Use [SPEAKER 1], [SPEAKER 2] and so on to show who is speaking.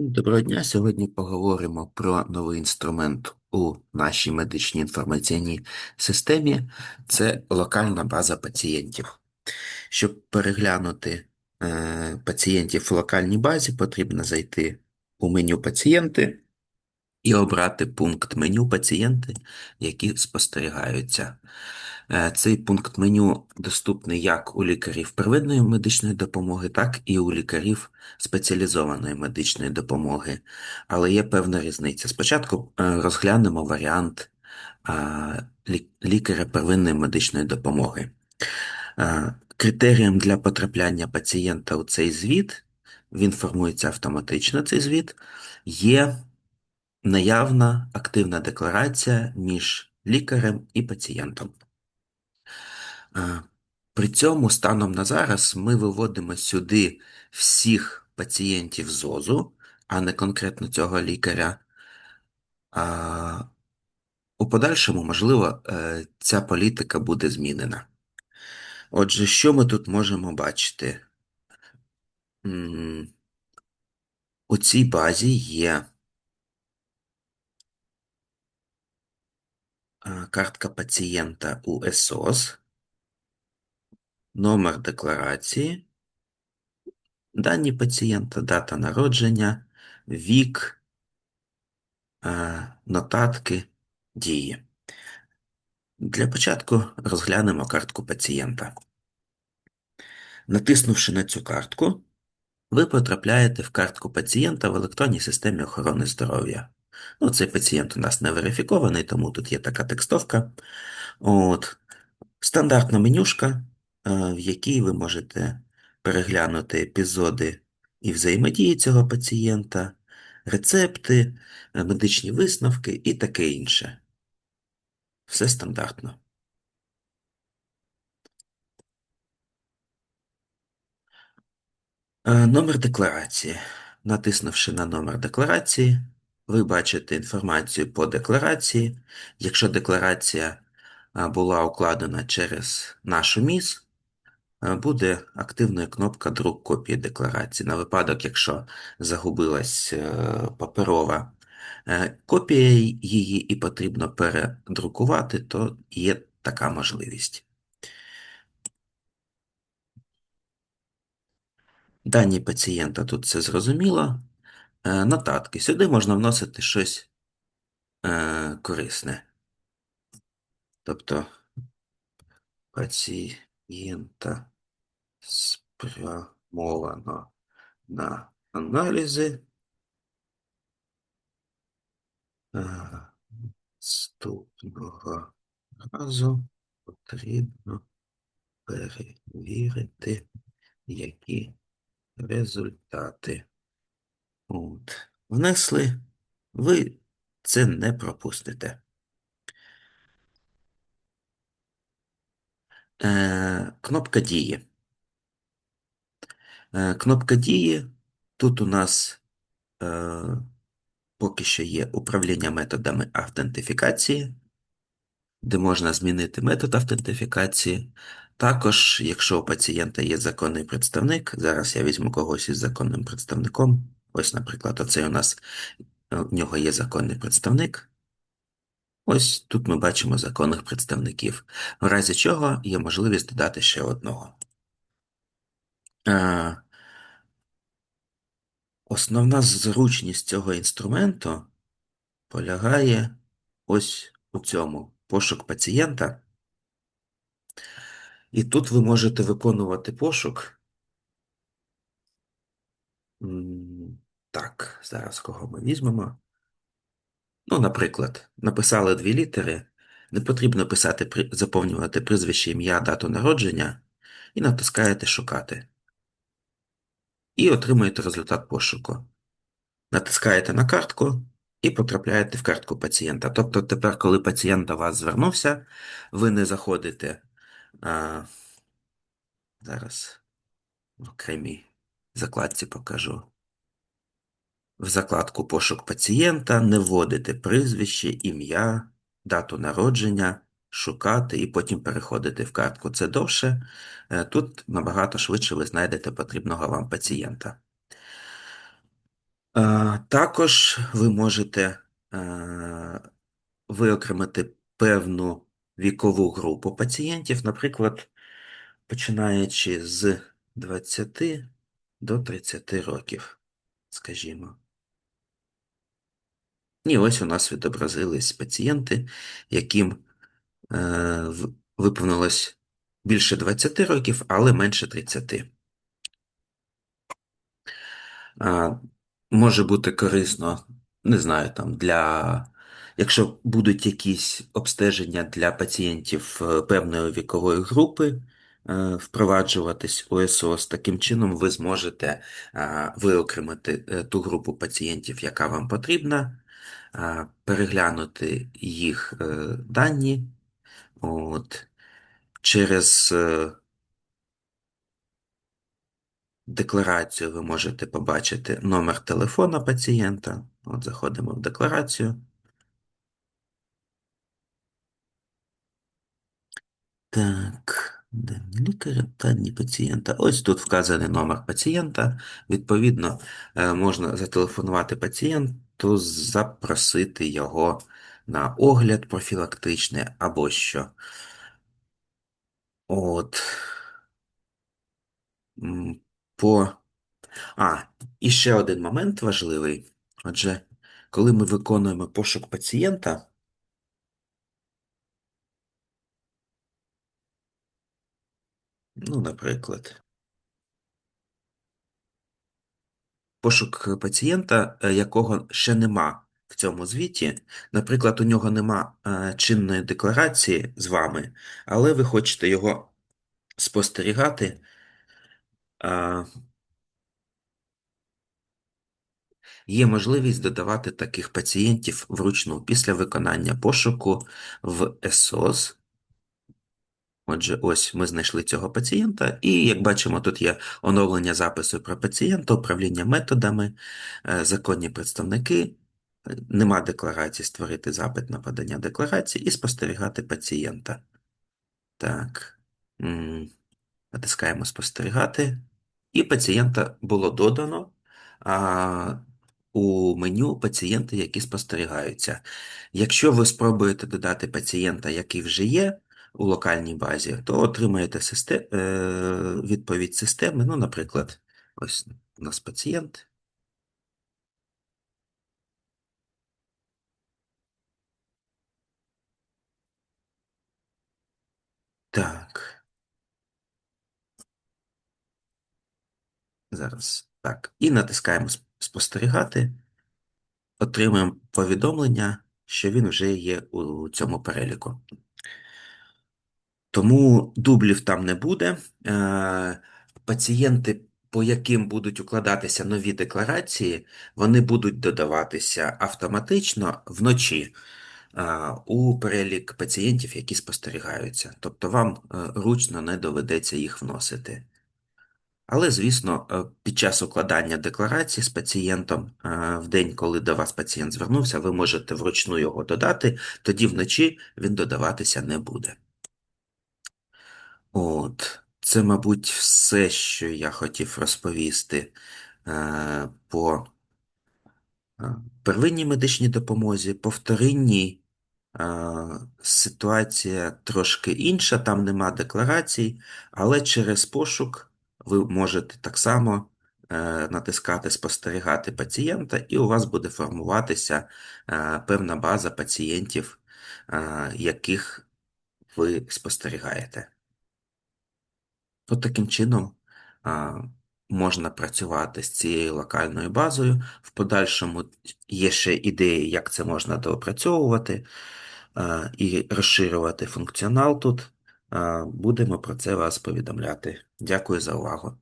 [SPEAKER 1] Доброго дня. Сьогодні поговоримо про новий інструмент у нашій медичній інформаційній системі. Це локальна база пацієнтів. Щоб переглянути е, пацієнтів в локальній базі, потрібно зайти у меню пацієнти і обрати пункт меню пацієнти, які спостерігаються. Е, Цей пункт меню доступний як у лікарів первинної медичної допомоги, так і у лікарів спеціалізованої медичної допомоги. Але є певна різниця. Спочатку е, розглянемо варіант лікаря первинної медичної допомоги. Е, Критерієм для потрапляння пацієнта у цей звіт, він формується автоматично, цей звіт, є наявна активна декларація між лікарем і пацієнтом. При цьому станом на зараз ми виводимо сюди всіх пацієнтів ЗОЗу, а не конкретно цього лікаря. А у подальшому, можливо, е, ця політика буде змінена. Отже, що ми тут можемо бачити? У цій базі є е, картка пацієнта у ЕСОС, номер декларації, дані пацієнта, дата народження, вік, е, нотатки, дії. Для початку розглянемо картку пацієнта. Натиснувши на цю картку, ви потрапляєте в картку пацієнта в електронній системі охорони здоров'я. Ну, цей пацієнт у нас не верифікований, тому тут є така текстовка. От. Стандартна менюшка, в якій ви можете переглянути епізоди і взаємодії цього пацієнта, рецепти, е, медичні висновки і таке інше. Все стандартно. Е, Номер декларації. Натиснувши на номер декларації, ви бачите інформацію по декларації. Якщо декларація була укладена через нашу МІС, буде активною кнопка друк копії декларації. На випадок, якщо загубилась е, паперова е, копія її і потрібно передрукувати, то є така можливість. Дані пацієнта тут все зрозуміло. Е, Нотатки. Сюди можна вносити щось е, корисне. Тобто пацієнта спрямовано на аналізи. Е, Наступного разу потрібно перевірити, які результати. От. Внесли, ви це не пропустите. Кнопка дії. Е, кнопка дії. Тут у нас е, поки що є управління методами автентифікації, де можна змінити метод автентифікації. Також, якщо у пацієнта є законний представник, зараз я візьму когось із законним представником. Ось, наприклад, оцей у нас е, у нього є законний представник. Ось тут ми бачимо законних представників, в разі чого є можливість додати ще одного. Е, Основна зручність цього інструменту полягає ось у цьому пошук пацієнта. І тут ви можете виконувати пошук. Так, зараз кого ми візьмемо. Ну, наприклад, написали дві літери. Не потрібно писати, заповнювати прізвище, ім'я, дату народження і натискаєте Шукати. І отримуєте результат пошуку. Натискаєте на картку і потрапляєте в картку пацієнта. Тобто тепер, коли пацієнт до вас звернувся, ви не заходите а, зараз в окремій закладці покажу. В закладку Пошук пацієнта не вводите прізвище, ім'я, дату народження, шукати і потім переходити в картку. Це довше. Е, Тут набагато швидше ви знайдете потрібного вам пацієнта. Е, Також ви можете е, виокремити певну вікову групу пацієнтів, наприклад, починаючи з 20 до 30 років, скажімо. І ось у нас відобразились пацієнти, яким е, виповнилось більше 20 років, але менше 30. А, може бути корисно, не знаю, там для. Якщо будуть якісь обстеження для пацієнтів е, певної вікової групи е, впроваджуватись у СОС, таким чином ви зможете е, виокремити е, ту групу пацієнтів, яка вам потрібна, е, переглянути їх е, дані. От, через е, декларацію ви можете побачити номер телефона пацієнта. От заходимо в декларацію. Так, дані лікаря, дані пацієнта. Ось тут вказаний номер пацієнта. Відповідно, е, можна зателефонувати пацієнту, запросити його на огляд профілактичний або що. От. По... А, і ще один момент важливий. Отже, коли ми виконуємо пошук пацієнта, ну, наприклад. Пошук пацієнта, е, якого ще нема в цьому звіті. Наприклад, у нього нема е, чинної декларації з вами, але ви хочете його спостерігати. Є можливість додавати таких пацієнтів вручну після виконання пошуку в СОС. Отже, ось ми знайшли цього пацієнта, і як бачимо, тут є оновлення запису про пацієнта, управління методами, е, законні представники. Е, Нема декларації створити запит на подання декларації і спостерігати пацієнта. Так. Натискаємо спостерігати. І пацієнта було додано а, у меню пацієнти, які спостерігаються. Якщо ви спробуєте додати пацієнта, який вже є у локальній базі, то отримаєте систем... е, відповідь системи. Ну, наприклад, ось у нас пацієнт. Так. Зараз. Так. І натискаємо спостерігати. Отримуємо повідомлення, що він вже є у цьому переліку. Тому дублів там не буде. Е, Пацієнти, по яким будуть укладатися нові декларації, вони будуть додаватися автоматично вночі е, у перелік пацієнтів, які спостерігаються. Тобто вам е, ручно не доведеться їх вносити. Але, звісно, під час укладання декларації з пацієнтом в день, коли до вас пацієнт звернувся, ви можете вручну його додати, тоді вночі він додаватися не буде. От, це, мабуть, все, що я хотів розповісти е, по е, первинній медичній допомозі. По вторинній е, ситуація трошки інша, там нема декларацій, але через пошук ви можете так само е, натискати спостерігати пацієнта, і у вас буде формуватися е, певна база пацієнтів, е, яких ви спостерігаєте. От таким чином а, можна працювати з цією локальною базою. В подальшому є ще ідеї, як це можна доопрацьовувати а, і розширювати функціонал тут. А, будемо про це вас повідомляти. Дякую за увагу.